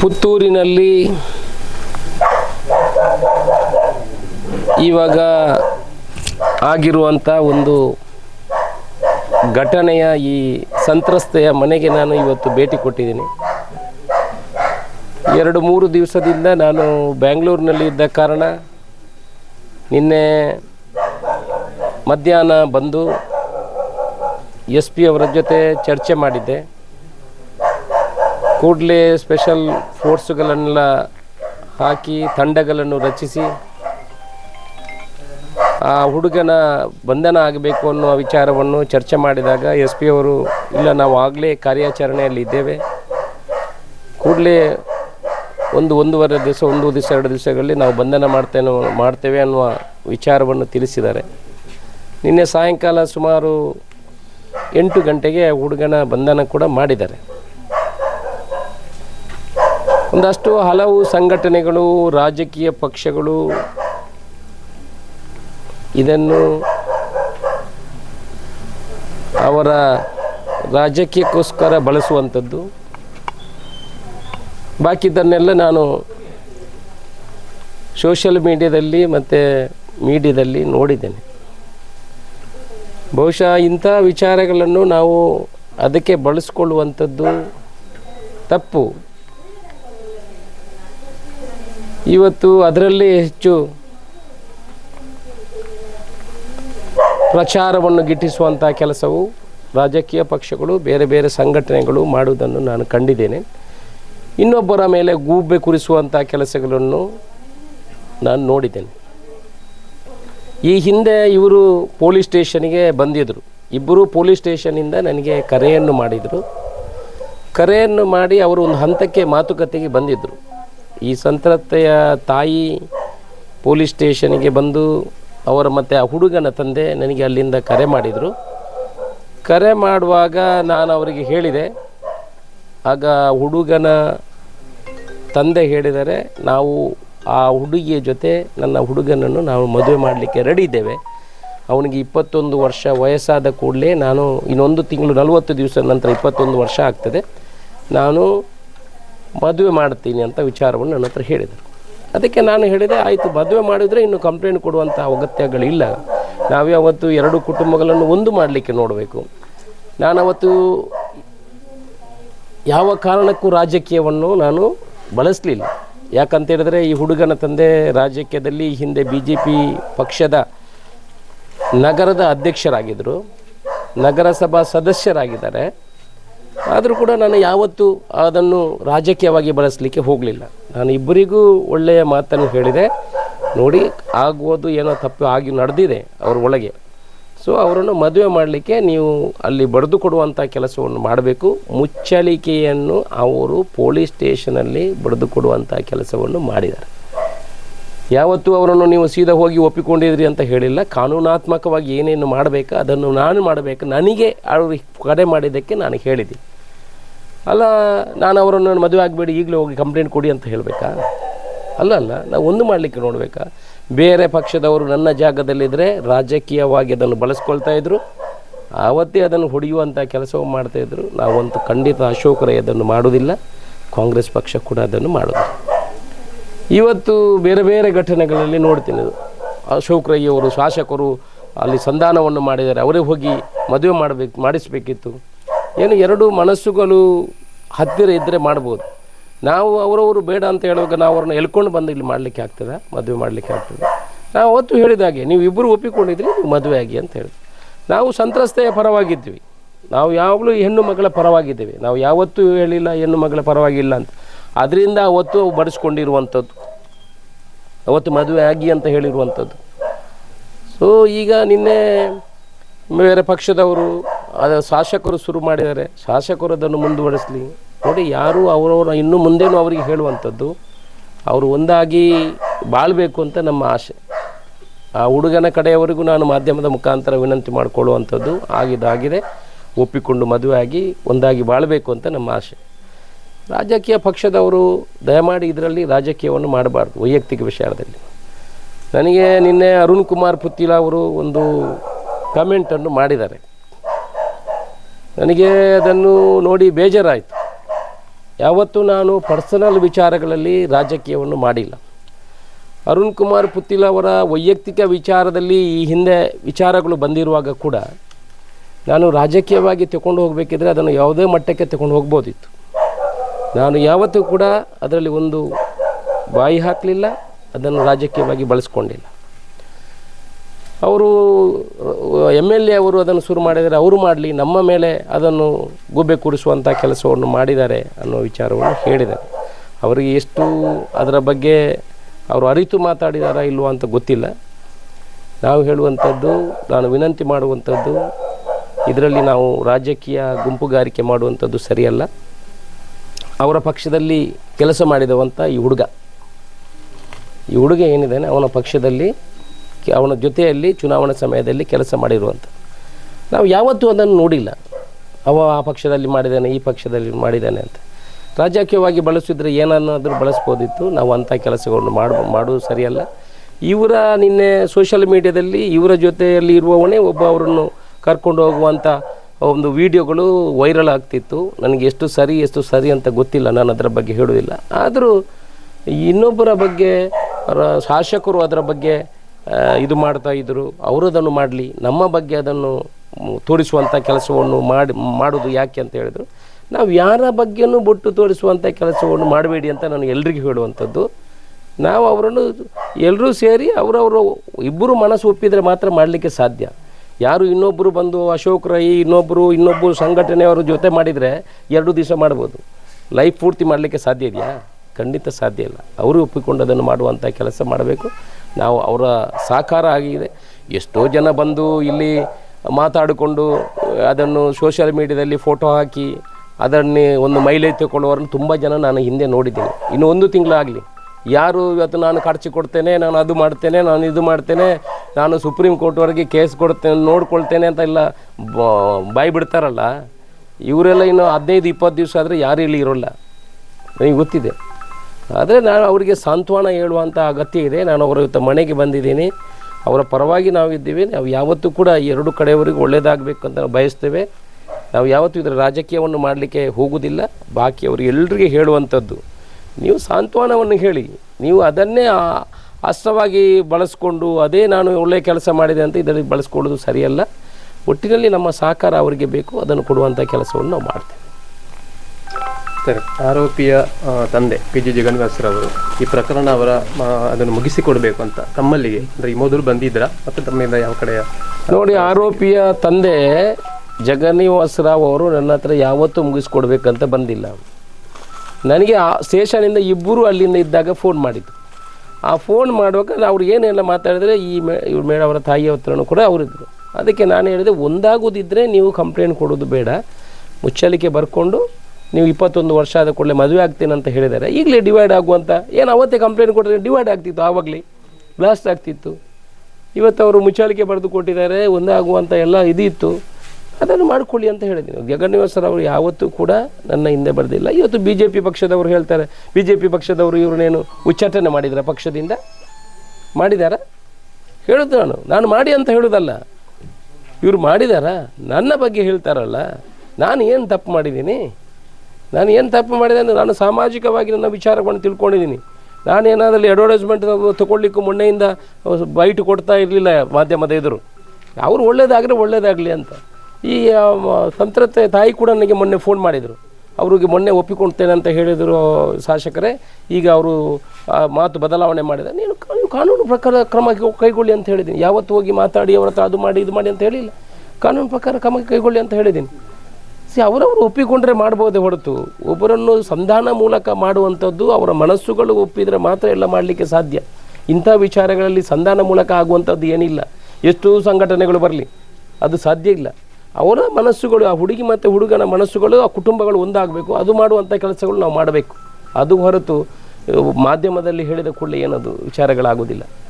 ಪುತ್ತೂರಿನಲ್ಲಿ ಇವಾಗ ಆಗಿರುವಂಥ ಒಂದು ಘಟನೆಯ ಈ ಸಂತ್ರಸ್ತೆಯ ಮನೆಗೆ ನಾನು ಇವತ್ತು ಭೇಟಿ ಕೊಟ್ಟಿದ್ದೀನಿ. ಎರಡು ಮೂರು ದಿವಸದಿಂದ ನಾನು ಬ್ಯಾಂಗ್ಳೂರಿನಲ್ಲಿ ಇದ್ದ ಕಾರಣ ನಿನ್ನೆ ಮಧ್ಯಾಹ್ನ ಬಂದು ಎಸ್ ಪಿ ಅವರ ಜೊತೆ ಚರ್ಚೆ ಮಾಡಿದ್ದೆ. ಕೂಡಲೇ ಸ್ಪೆಷಲ್ ಫೋರ್ಸ್ಗಳನ್ನೆಲ್ಲ ಹಾಕಿ, ತಂಡಗಳನ್ನು ರಚಿಸಿ, ಆ ಹುಡುಗನ ಬಂಧನ ಆಗಬೇಕು ಅನ್ನುವ ವಿಚಾರವನ್ನು ಚರ್ಚೆ ಮಾಡಿದಾಗ ಎಸ್ ಪಿ ಅವರು, ಇಲ್ಲ, ನಾವು ಆಗಲೇ ಕಾರ್ಯಾಚರಣೆಯಲ್ಲಿ ಇದ್ದೇವೆ. ಕೂಡಲೇ ಒಂದು ಒಂದೂವರೆ ದಿವಸ, ಒಂದು ದಿವಸ, ಎರಡು ದಿವಸಗಳಲ್ಲಿ ನಾವು ಬಂಧನ ಮಾಡ್ತೇನೆ, ಮಾಡ್ತೇವೆ ಅನ್ನುವ ವಿಚಾರವನ್ನು ತಿಳಿಸಿದ್ದಾರೆ. ನಿನ್ನೆ ಸಾಯಂಕಾಲ ಸುಮಾರು ಎಂಟು ಗಂಟೆಗೆ ಹುಡುಗನ ಬಂಧನ ಕೂಡ ಮಾಡಿದ್ದಾರೆ. ಒಂದಷ್ಟು ಹಲವು ಸಂಘಟನೆಗಳು, ರಾಜಕೀಯ ಪಕ್ಷಗಳು ಇದನ್ನು ಅವರ ರಾಜಕೀಯಕ್ಕೋಸ್ಕರ ಬಳಸುವಂಥದ್ದು. ಬಾಕಿದ್ದನ್ನೆಲ್ಲ ನಾನು ಸೋಷಿಯಲ್ ಮೀಡಿಯಾದಲ್ಲಿ ಮತ್ತು ಮೀಡಿಯಾದಲ್ಲಿ ನೋಡಿದ್ದೇನೆ. ಬಹುಶಃ ಇಂಥ ವಿಚಾರಗಳನ್ನು ನಾವು ಅದಕ್ಕೆ ಬಳಸ್ಕೊಳ್ಳುವಂಥದ್ದು ತಪ್ಪು. ಇವತ್ತು ಅದರಲ್ಲೇ ಹೆಚ್ಚು ಪ್ರಚಾರವನ್ನು ಗಿಟ್ಟಿಸುವಂಥ ಕೆಲಸವು ರಾಜಕೀಯ ಪಕ್ಷಗಳು, ಬೇರೆ ಬೇರೆ ಸಂಘಟನೆಗಳು ಮಾಡುವುದನ್ನು ನಾನು ಕಂಡಿದ್ದೇನೆ. ಇನ್ನೊಬ್ಬರ ಮೇಲೆ ಗೂಬೆ ಕುರಿಸುವಂಥ ಕೆಲಸಗಳನ್ನು ನಾನು ನೋಡಿದ್ದೇನೆ. ಈ ಹಿಂದೆ ಇವರು ಪೊಲೀಸ್ ಸ್ಟೇಷನ್ಗೆ ಬಂದಿದ್ದರು ಇಬ್ಬರು ಪೊಲೀಸ್ ಸ್ಟೇಷನಿಂದ ನನಗೆ ಕರೆಯನ್ನು ಮಾಡಿದರು. ಕರೆಯನ್ನು ಮಾಡಿ ಅವರು ಒಂದು ಹಂತಕ್ಕೆ ಮಾತುಕತೆಗೆ ಬಂದಿದ್ದರು ಈ ಸಂತ್ರಸ್ತೆಯ ತಾಯಿ ಪೊಲೀಸ್ ಸ್ಟೇಷನ್ಗೆ ಬಂದು ಅವರ ಮತ್ತು ಆ ಹುಡುಗನ ತಂದೆ ನನಗೆ ಅಲ್ಲಿಂದ ಕರೆ ಮಾಡಿದರು. ಕರೆ ಮಾಡುವಾಗ ನಾನು ಅವರಿಗೆ ಹೇಳಿದೆ, ಆಗ ಹುಡುಗನ ತಂದೆ ಹೇಳಿದರೆ, ನಾವು ಆ ಹುಡುಗಿಯ ಜೊತೆ ನನ್ನ ಹುಡುಗನನ್ನು ನಾವು ಮದುವೆ ಮಾಡಲಿಕ್ಕೆ ರೆಡಿ ಇದ್ದೇವೆ. ಅವನಿಗೆ ಇಪ್ಪತ್ತೊಂದು ವರ್ಷ ವಯಸ್ಸಾದ ಕೂಡಲೇ ನಾನು ಇನ್ನೊಂದು ತಿಂಗಳು ನಲವತ್ತು ದಿವಸ ನಂತರ ಇಪ್ಪತ್ತೊಂದು ವರ್ಷ ಆಗ್ತದೆ. ನಾನು ಮದುವೆ ಮಾಡ್ತೀನಿ ಅಂತ ವಿಚಾರವನ್ನು ನನ್ನ ಹತ್ರ ಹೇಳಿದರು. ಅದಕ್ಕೆ ನಾನು ಹೇಳಿದೆ, ಆಯಿತು, ಮದುವೆ ಮಾಡಿದರೆ ಇನ್ನು ಕಂಪ್ಲೇಂಟ್ ಕೊಡುವಂಥ ಅಗತ್ಯಗಳಿಲ್ಲ. ನಾವು ಯಾವತ್ತು ಎರಡು ಕುಟುಂಬಗಳನ್ನು ಒಂದು ಮಾಡಲಿಕ್ಕೆ ನೋಡಬೇಕು. ನಾನು ಅವತ್ತು ಯಾವ ಕಾರಣಕ್ಕೂ ರಾಜಕೀಯವನ್ನು ನಾನು ಬಳಸಲಿಲ್ಲ. ಯಾಕಂತ ಹೇಳಿದ್ರೆ, ಈ ಹುಡುಗನ ತಂದೆ ರಾಜಕೀಯದಲ್ಲಿ ಹಿಂದೆ ಬಿ ಜೆ ಪಿ ಪಕ್ಷದ ನಗರದ ಅಧ್ಯಕ್ಷರಾಗಿದ್ದರು. ನಗರಸಭಾ ಸದಸ್ಯರಾಗಿದ್ದಾರೆ. ಆದರೂ ಕೂಡ ನಾನು ಯಾವತ್ತೂ ಅದನ್ನು ರಾಜಕೀಯವಾಗಿ ಬಳಸಲಿಕ್ಕೆ ಹೋಗಲಿಲ್ಲ. ನಾನು ಇಬ್ಬರಿಗೂ ಒಳ್ಳೆಯ ಮಾತನ್ನು ಹೇಳಿದೆ. ನೋಡಿ, ಆಗುವುದು ಏನೋ ತಪ್ಪು ಆಗಿ ನಡೆದಿದೆ ಅವ್ರ ಒಳಗೆ. ಸೊ ಅವರನ್ನು ಮದುವೆ ಮಾಡಲಿಕ್ಕೆ ನೀವು ಅಲ್ಲಿ ಬಡಿದು ಕೊಡುವಂಥ ಕೆಲಸವನ್ನು ಮಾಡಬೇಕು. ಮುಚ್ಚಳಿಕೆಯನ್ನು ಅವರು ಪೊಲೀಸ್ ಸ್ಟೇಷನಲ್ಲಿ ಬಡಿದು ಕೊಡುವಂಥ ಕೆಲಸವನ್ನು ಮಾಡಿದ್ದಾರೆ. ಯಾವತ್ತೂ ಅವರನ್ನು ನೀವು ಸೀದಾ ಹೋಗಿ ಒಪ್ಪಿಕೊಂಡಿದ್ರಿ ಅಂತ ಹೇಳಿಲ್ಲ. ಕಾನೂನಾತ್ಮಕವಾಗಿ ಏನೇನು ಮಾಡಬೇಕು, ಅದನ್ನು ನಾನು ಮಾಡಬೇಕು. ನನಗೆ ಅವರು ಕರೆ ಮಾಡಿದ್ದಕ್ಕೆ ನಾನು ಹೇಳಿದೆ. ಅಲ್ಲ, ನಾನು ಅವರನ್ನು ಮದುವೆ ಆಗಬೇಡಿ, ಈಗಲೇ ಹೋಗಿ ಕಂಪ್ಲೇಂಟ್ ಕೊಡಿ ಅಂತ ಹೇಳಬೇಕಾ? ಅಲ್ಲ ಅಲ್ಲ, ನಾವು ಒಂದು ಮಾಡಲಿಕ್ಕೆ ನೋಡಬೇಕಾ? ಬೇರೆ ಪಕ್ಷದವರು ನನ್ನ ಜಾಗದಲ್ಲಿದ್ದರೆ ರಾಜಕೀಯವಾಗಿ ಅದನ್ನು ಬಳಸ್ಕೊಳ್ತಾ ಇದ್ದರು ಆವತ್ತೇ ಅದನ್ನು ಹೊಡೆಯುವಂಥ ಕೆಲಸವೂ ಮಾಡ್ತಾಯಿದ್ರು ನಾವಂತೂ ಖಂಡಿತ ಅಶೋಕ್ ರೈ ಅದನ್ನು ಮಾಡೋದಿಲ್ಲ ಕಾಂಗ್ರೆಸ್ ಪಕ್ಷ ಕೂಡ ಅದನ್ನು ಮಾಡೋದಿಲ್ಲ ಇವತ್ತು ಬೇರೆ ಬೇರೆ ಘಟನೆಗಳಲ್ಲಿ ನೋಡ್ತೀನಿ ಅಶೋಕ್ ರೈ ಅವರು ಶಾಸಕರು ಅಲ್ಲಿ ಸಂಧಾನವನ್ನು ಮಾಡಿದ್ದಾರೆ. ಅವರೇ ಹೋಗಿ ಮದುವೆ ಮಾಡಬೇಕು, ಮಾಡಿಸಬೇಕಿತ್ತು. ಏನು ಎರಡು ಮನಸ್ಸುಗಳು ಹತ್ತಿರ ಇದ್ದರೆ ಮಾಡ್ಬೋದು. ನಾವು ಅವರವರು ಬೇಡ ಅಂತ ಹೇಳುವಾಗ ನಾವು ಅವ್ರನ್ನ ಎಳ್ಕೊಂಡು ಬಂದು ಇಲ್ಲಿ ಮಾಡಲಿಕ್ಕೆ ಆಗ್ತದೆ, ಮದುವೆ ಮಾಡಲಿಕ್ಕೆ ಆಗ್ತದೆ. ನಾವು ಅವತ್ತು ಹೇಳಿದಾಗೆ ನೀವು ಇಬ್ಬರು ಒಪ್ಪಿಕೊಂಡಿದ್ರಿ, ನೀವು ಮದುವೆ ಆಗಿ ಅಂತ ಹೇಳಿ ನಾವು ಸಂತ್ರಸ್ತೆಯ ಪರವಾಗಿದ್ವಿ ನಾವು ಯಾವಾಗಲೂ ಹೆಣ್ಣು ಮಗಳ ಪರವಾಗಿದ್ದೇವೆ. ನಾವು ಯಾವತ್ತೂ ಹೇಳಿಲ್ಲ, ಹೆಣ್ಣು ಮಗಳ ಪರವಾಗಿಲ್ಲ ಅಂತ. ಅದರಿಂದ ಅವತ್ತು ಬಡಿಸ್ಕೊಂಡಿರುವಂಥದ್ದು. ಅವತ್ತು ಮದುವೆ ಆಗಿ ಅಂತ ಹೇಳಿರುವಂಥದ್ದು. ಸೊ ಈಗ ನಿನ್ನೆ ಬೇರೆ ಪಕ್ಷದವರು, ಅದ ಶಾಸಕರು ಶುರು ಮಾಡಿದ್ದಾರೆ. ಶಾಸಕರು ಅದನ್ನು ಮುಂದುವರಿಸಲಿ. ನೋಡಿ, ಯಾರು ಅವರವರ ಇನ್ನೂ ಮುಂದೇನು ಅವರಿಗೆ ಹೇಳುವಂಥದ್ದು, ಅವರು ಒಂದಾಗಿ ಬಾಳಬೇಕು ಅಂತ ನಮ್ಮ ಆಸೆ ಆ ಹುಡುಗನ ಕಡೆಯವರೆಗೂ ನಾನು ಮಾಧ್ಯಮದ ಮುಖಾಂತರ ವಿನಂತಿ ಮಾಡಿಕೊಳ್ಳುವಂಥದ್ದು ಆಗಿದ್ದಾಗಿದೆ ಒಪ್ಪಿಕೊಂಡು ಮದುವೆ ಆಗಿ ಒಂದಾಗಿ ಬಾಳಬೇಕು ಅಂತ ನಮ್ಮ ಆಸೆ ರಾಜಕೀಯ ಪಕ್ಷದವರು ದಯಮಾಡಿ ಇದರಲ್ಲಿ ರಾಜಕೀಯವನ್ನು ಮಾಡಬಾರ್ದು, ವೈಯಕ್ತಿಕ ವಿಚಾರದಲ್ಲಿ ನನಗೆ ನಿನ್ನೆ ಅರುಣ್ ಕುಮಾರ್ ಪುತ್ತಿಲ ಅವರು ಒಂದು ಕಮೆಂಟನ್ನು ಮಾಡಿದ್ದಾರೆ. ನನಗೆ ಅದನ್ನು ನೋಡಿ ಬೇಜಾರಾಯಿತು. ಯಾವತ್ತೂ ನಾನು ಪರ್ಸನಲ್ ವಿಚಾರಗಳಲ್ಲಿ ರಾಜಕೀಯವನ್ನು ಮಾಡಿಲ್ಲ. ಅರುಣ್ ಕುಮಾರ್ ಪುತ್ತಿಲ ಅವರ ವೈಯಕ್ತಿಕ ವಿಚಾರದಲ್ಲಿ ಈ ಹಿಂದೆ ವಿಚಾರಗಳು ಬಂದಿರುವಾಗ ಕೂಡ ನಾನು ರಾಜಕೀಯವಾಗಿ ತಗೊಂಡು ಹೋಗಬೇಕಿದ್ರೆ ಅದನ್ನು ಯಾವುದೇ ಮಟ್ಟಕ್ಕೆ ತಗೊಂಡು ಹೋಗ್ಬೋದಿತ್ತು. ನಾನು ಯಾವತ್ತೂ ಕೂಡ ಅದರಲ್ಲಿ ಒಂದು ಬಾಯಿ ಹಾಕಲಿಲ್ಲ, ಅದನ್ನು ರಾಜಕೀಯವಾಗಿ ಬಳಸ್ಕೊಂಡಿಲ್ಲ. ಅವರು ಎಂ ಎಲ್ ಎ ಅವರು ಅದನ್ನು ಶುರು ಮಾಡಿದರೆ ಅವರು ಮಾಡಲಿ, ನಮ್ಮ ಮೇಲೆ ಅದನ್ನು ಗುಬ್ಬೆ ಕೂರಿಸುವಂಥ ಕೆಲಸವನ್ನು ಮಾಡಿದ್ದಾರೆ ಅನ್ನೋ ವಿಚಾರವನ್ನು ಹೇಳಿದ್ದಾರೆ ಅವರಿಗೆ ಎಷ್ಟು ಅದರ ಬಗ್ಗೆ ಅವರು ಅರಿತು ಮಾತಾಡಿದಾರಾ ಇಲ್ವೋ ಅಂತ ಗೊತ್ತಿಲ್ಲ. ನಾವು ಹೇಳುವಂಥದ್ದು, ನಾನು ವಿನಂತಿ ಮಾಡುವಂಥದ್ದು, ಇದರಲ್ಲಿ ನಾವು ರಾಜಕೀಯ ಗುಂಪುಗಾರಿಕೆ ಮಾಡುವಂಥದ್ದು ಸರಿಯಲ್ಲ. ಅವರ ಪಕ್ಷದಲ್ಲಿ ಕೆಲಸ ಮಾಡಿದವಂಥ ಈ ಹುಡುಗ. ಈ ಹುಡುಗ ಏನಿದ್ದಾನೆ, ಅವನ ಪಕ್ಷದಲ್ಲಿ ಅವನ ಜೊತೆಯಲ್ಲಿ ಚುನಾವಣಾ ಸಮಯದಲ್ಲಿ ಕೆಲಸ ಮಾಡಿರುವಂಥ ನಾವು ಯಾವತ್ತೂ ಅದನ್ನು ನೋಡಿಲ್ಲ. ಅವ ಆ ಪಕ್ಷದಲ್ಲಿ ಮಾಡಿದ್ದಾನೆ ಈ ಪಕ್ಷದಲ್ಲಿ ಮಾಡಿದ್ದಾನೆ ಅಂತ. ರಾಜಕೀಯವಾಗಿ ಬಳಸಿದ್ರೆ ಏನನ್ನಾದರೂ ಬಳಸ್ಬೋದಿತ್ತು. ನಾವು ಅಂಥ ಕೆಲಸಗಳನ್ನು ಮಾಡ, ಮಾಡೋದು ಸರಿಯಲ್ಲ. ಇವರ ನಿನ್ನೆ ಸೋಷಿಯಲ್ ಮೀಡಿಯಾದಲ್ಲಿ ಇವರ ಜೊತೆಯಲ್ಲಿ ಇರುವವನೇ ಒಬ್ಬ ಅವರನ್ನು ಕರ್ಕೊಂಡು ಹೋಗುವಂಥ ಒಂದು ವಿಡಿಯೋಗಳು ವೈರಲ್ ಆಗ್ತಿತ್ತು. ನನಗೆ ಎಷ್ಟು ಸರಿ ಎಷ್ಟು ಸರಿ ಅಂತ ಗೊತ್ತಿಲ್ಲ. ನಾನು ಅದರ ಬಗ್ಗೆ ಹೇಳುವುದಿಲ್ಲ. ಆದರೂ ಇನ್ನೊಬ್ಬರ ಬಗ್ಗೆ ಶಾಸಕರು ಅದರ ಬಗ್ಗೆ ಇದು ಮಾಡ್ತಾ ಇದ್ದರು. ಅವರು ಅದನ್ನು ಮಾಡಲಿ. ನಮ್ಮ ಬಗ್ಗೆ ಅದನ್ನು ತೋರಿಸುವಂಥ ಕೆಲಸವನ್ನು ಮಾಡಿ ಮಾಡೋದು ಯಾಕೆ ಅಂತ ಹೇಳಿದರು. ನಾವು ಯಾರ ಬಗ್ಗೆನೂ ಬೊಟ್ಟು ತೋರಿಸುವಂಥ ಕೆಲಸವನ್ನು ಮಾಡಬೇಡಿ ಅಂತ ನಾನು ಎಲ್ರಿಗೂ ಹೇಳುವಂಥದ್ದು. ನಾವು ಅವರನ್ನು ಎಲ್ಲರೂ ಸೇರಿ ಅವರವರು ಇಬ್ಬರು ಮನಸ್ಸು ಒಪ್ಪಿದರೆ ಮಾತ್ರ ಮಾಡಲಿಕ್ಕೆ ಸಾಧ್ಯ. ಯಾರು ಇನ್ನೊಬ್ಬರು ಬಂದು ಅಶೋಕ್ ರೈ ಇನ್ನೊಬ್ಬರು ಇನ್ನೊಬ್ಬರು ಸಂಘಟನೆಯವರು ಜೊತೆ ಮಾಡಿದರೆ ಎರಡು ದಿವಸ ಮಾಡ್ಬೋದು. ಲೈಫ್ ಪೂರ್ತಿ ಮಾಡಲಿಕ್ಕೆ ಸಾಧ್ಯ ಇದೆಯಾ? ಖಂಡಿತ ಸಾಧ್ಯ ಇಲ್ಲ. ಅವರು ಒಪ್ಪಿಕೊಂಡು ಅದನ್ನು ಮಾಡುವಂಥ ಕೆಲಸ ಮಾಡಬೇಕು. ನಾವು ಅವರ ಸಹಕಾರ ಆಗಿದೆ. ಎಷ್ಟೋ ಜನ ಬಂದು ಇಲ್ಲಿ ಮಾತಾಡಿಕೊಂಡು ಅದನ್ನು ಸೋಷಿಯಲ್ ಮೀಡಿಯಾದಲ್ಲಿ ಫೋಟೋ ಹಾಕಿ ಅದನ್ನೇ ಒಂದು ಮೈಲೇಜ್ ತಗೊಳ್ಳೋರನ್ನು ತುಂಬ ಜನ ನಾನು ಹಿಂದೆ ನೋಡಿದ್ದೀನಿ. ಇನ್ನು ಒಂದು ತಿಂಗಳಾಗಲಿ ಯಾರು ಇವತ್ತು ನಾನು ಖರ್ಚು ಕೊಡ್ತೇನೆ, ನಾನು ಅದು ಮಾಡ್ತೇನೆ, ನಾನು ಇದು ಮಾಡ್ತೇನೆ ನಾನು ಸುಪ್ರೀಂ ಕೋರ್ಟ್ವರೆಗೆ ಕೇಸ್ ಕೊಡ್ತೇನೆ, ನೋಡ್ಕೊಳ್ತೇನೆ ಅಂತ ಇಲ್ಲ ಬಾಯಿ ಬಿಡ್ತಾರಲ್ಲ ಇವರೆಲ್ಲ ಇನ್ನು ಹದಿನೈದು, ಇಪ್ಪತ್ತು ದಿವಸ ಆದರೆ ಯಾರು ಇಲ್ಲಿ ಇರೋಲ್ಲ. ನನಗೆ ಗೊತ್ತಿದೆ. ಆದರೆ ನಾನು ಅವರಿಗೆ ಸಾಂತ್ವನ ಹೇಳುವಂಥ ಅಗತ್ಯ ಇದೆ. ನಾನು ಅವರ ಇವತ್ತು ಮನೆಗೆ ಬಂದಿದ್ದೀನಿ. ಅವರ ಪರವಾಗಿ ನಾವಿದ್ದೀವಿ ನಾವು ಯಾವತ್ತೂ ಕೂಡ ಎರಡು ಕಡೆಯವರಿಗೂ ಒಳ್ಳೆಯದಾಗಬೇಕು ಅಂತ ನಾವು ಬಯಸ್ತೇವೆ. ನಾವು ಯಾವತ್ತೂ ಇದರ ರಾಜಕೀಯವನ್ನು ಮಾಡಲಿಕ್ಕೆ ಹೋಗುವುದಿಲ್ಲ. ಬಾಕಿ ಅವರು ಎಲ್ರಿಗೆ ಹೇಳುವಂಥದ್ದು, ನೀವು ಸಾಂತ್ವನವನ್ನು ಹೇಳಿ. ನೀವು ಅದನ್ನೇ ಅಸ್ತ್ರವಾಗಿ ಬಳಸ್ಕೊಂಡು ಅದೇ ನಾನು ಒಳ್ಳೆಯ ಕೆಲಸ ಮಾಡಿದೆ ಅಂತ ಇದರಲ್ಲಿ ಬಳಸ್ಕೊಳ್ಳೋದು ಸರಿಯಲ್ಲ. ಒಟ್ಟಿನಲ್ಲಿ ನಮ್ಮ ಸಹಕಾರ ಅವರಿಗೆ ಬೇಕು ಅದನ್ನು ಕೊಡುವಂಥ ಕೆಲಸವನ್ನು ನಾವು ಮಾಡ್ತೇವೆ. ಸರಿ ಆರೋಪಿಯ ತಂದೆ ಪಿ ಜಿ ಜಗನ್ವಾಸರವರು ಈ ಪ್ರಕರಣ ಅವರ ಅದನ್ನು ಮುಗಿಸಿಕೊಡಬೇಕು ಅಂತ ತಮ್ಮಲ್ಲಿಗೆ ಅಂದರೆ ಈ ಮೊದಲು ಬಂದಿದ್ರ ಮತ್ತು ತಮ್ಮಿಂದ ಯಾವ ಕಡೆಯ ನೋಡಿ ಆರೋಪಿಯ ತಂದೆ ಜಗನ್ನಿವಾಸರಾವ್ ಅವರು ನನ್ನ ಹತ್ರ ಯಾವತ್ತೂ ಮುಗಿಸ್ಕೊಡ್ಬೇಕಂತ ಬಂದಿಲ್ಲ. ನನಗೆ ಆ ಸ್ಟೇಷನಿಂದ ಇಬ್ಬರು ಅಲ್ಲಿಂದ ಇದ್ದಾಗ ಫೋನ್ ಮಾಡಿದ್ದು. ಆ ಫೋನ್ ಮಾಡುವಾಗ ಅವ್ರು ಏನೆಲ್ಲ ಮಾತಾಡಿದ್ರೆ ಈ ಮೇ, ಇವ್ರ ಮೇಡ ಅವರ ತಾಯಿ ಹತ್ರನೂ ಕೂಡ ಅವರಿದ್ದರು ಅದಕ್ಕೆ ನಾನು ಹೇಳಿದೆ ಒಂದಾಗೋದಿದ್ದರೆ ನೀವು ಕಂಪ್ಲೇಂಟ್ ಕೊಡೋದು ಬೇಡ. ಮುಚ್ಚಲಿಕ್ಕೆ ಬರ್ಕೊಂಡು ನೀವು ಇಪ್ಪತ್ತೊಂದು ವರ್ಷ ಆದ ಕೂಡಲೇ ಮದುವೆ ಆಗ್ತೀನಿ ಅಂತ ಹೇಳಿದ್ದಾರೆ. ಈಗಲೇ ಡಿವೈಡ್ ಆಗುವಂಥ ಏನು ಅವತ್ತೇ ಕಂಪ್ಲೇಂಟ್ ಕೊಟ್ಟರೆ ಡಿವೈಡ್ ಆಗ್ತಿತ್ತು, ಆವಾಗಲೇ. ಬ್ಲಾಸ್ಟ್ ಆಗ್ತಿತ್ತು. ಇವತ್ತು ಅವರು ಮುಚ್ಚಾಲಿಕೆ ಬರೆದು ಕೊಟ್ಟಿದ್ದಾರೆ ಒಂದಾಗುವಂಥ ಎಲ್ಲ ಇದಿತ್ತು. ಅದನ್ನು ಮಾಡಿಕೊಳ್ಳಿ ಅಂತ ಹೇಳಿದ್ದೀನಿ. ಜಗನ್ನಿವಾಸರ್ ಅವರು ಯಾವತ್ತೂ ಕೂಡ ನನ್ನ ಹಿಂದೆ ಬರೆದಿಲ್ಲ. ಇವತ್ತು ಬಿ ಜೆ ಪಿ ಪಕ್ಷದವರು ಹೇಳ್ತಾರೆ ಬಿ ಜೆ ಪಿ ಪಕ್ಷದವರು ಇವ್ರನ್ನೇನು ಉಚ್ಚಾಟನೆ ಮಾಡಿದ್ರ ಪಕ್ಷದಿಂದ? ಮಾಡಿದಾರ? ಹೇಳೋದು ನಾನು. ನಾನು ಮಾಡಿ ಅಂತ ಹೇಳೋದಲ್ಲ. ಇವರು ಮಾಡಿದಾರ? ನನ್ನ ಬಗ್ಗೆ ಹೇಳ್ತಾರಲ್ಲ. ನಾನು ಏನು ತಪ್ಪು ಮಾಡಿದ್ದೀನಿ? ನಾನು ಏನು ತಪ್ಪು ಮಾಡಿದೆ ಅಂದರೆ ನಾನು ಸಾಮಾಜಿಕವಾಗಿ ನನ್ನ ವಿಚಾರಗಳನ್ನು ತಿಳ್ಕೊಂಡಿದ್ದೀನಿ. ನಾನು ಏನಾದರೂ ಅಡ್ವರ್ಟೈಸ್ಮೆಂಟ್ ತಗೊಳ್ಲಿಕ್ಕೂ ಮೊನ್ನೆಯಿಂದ ಬೈಟ್ ಕೊಡ್ತಾ ಇರಲಿಲ್ಲ ಮಾಧ್ಯಮದ ಎದುರು. ಅವರು ಒಳ್ಳೇದಾದರೆ ಒಳ್ಳೇದಾಗಲಿ ಅಂತ. ಈ ಆ, ತಾಯಿ ಕೂಡ ನನಗೆ ಮೊನ್ನೆ ಫೋನ್ ಮಾಡಿದರು. ಅವ್ರಿಗೆ ಮೊನ್ನೆ ಒಪ್ಪಿಕೊಳ್ತೇನೆ ಅಂತ ಹೇಳಿದರು ಶಾಸಕರೇ. ಈಗ ಅವರು ಮಾತು ಬದಲಾವಣೆ ಮಾಡಿದ ನೀನು ಕಾನೂನು ಪ್ರಕಾರ ಕ್ರಮ ಕೈಗೊಳ್ಳಿ ಅಂತ ಹೇಳಿದ್ದೀನಿ. ಯಾವತ್ತು ಹೋಗಿ ಮಾತಾಡಿ ಅವ್ರ ಹತ್ರ ಅದು ಮಾಡಿ ಇದು ಮಾಡಿ ಅಂತ ಹೇಳಿಲ್ಲ. ಕಾನೂನು ಪ್ರಕಾರ ಕ್ರಮ ಕೈಗೊಳ್ಳಿ ಅಂತ ಹೇಳಿದ್ದೀನಿ. ಸಿ ಅವರವರು ಒಪ್ಪಿಕೊಂಡ್ರೆ ಮಾಡ್ಬೋದೇ ಹೊರತು. ಒಬ್ಬರನ್ನು ಸಂಧಾನ ಮೂಲಕ ಮಾಡುವಂಥದ್ದು ಅವರ ಮನಸ್ಸುಗಳು ಒಪ್ಪಿದರೆ ಮಾತ್ರ ಎಲ್ಲ ಮಾಡಲಿಕ್ಕೆ ಸಾಧ್ಯ. ಇಂಥ ವಿಚಾರಗಳಲ್ಲಿ ಸಂಧಾನ ಮೂಲಕ ಆಗುವಂಥದ್ದು ಏನಿಲ್ಲ. ಎಷ್ಟು ಸಂಘಟನೆಗಳು ಬರಲಿ. ಅದು ಸಾಧ್ಯ ಇಲ್ಲ. ಅವರ ಮನಸ್ಸುಗಳು, ಆ ಹುಡುಗಿ ಮತ್ತು ಹುಡುಗನ ಮನಸ್ಸುಗಳು, ಆ ಕುಟುಂಬಗಳು ಒಂದಾಗಬೇಕು. ಅದು ಮಾಡುವಂಥ ಕೆಲಸಗಳು ನಾವು ಮಾಡಬೇಕು. ಅದು ಹೊರತು, ಮಾಧ್ಯಮದಲ್ಲಿ ಹೇಳಿದ ಕೂಡಲೇ ಏನದು ವಿಚಾರಗಳಾಗೋದಿಲ್ಲ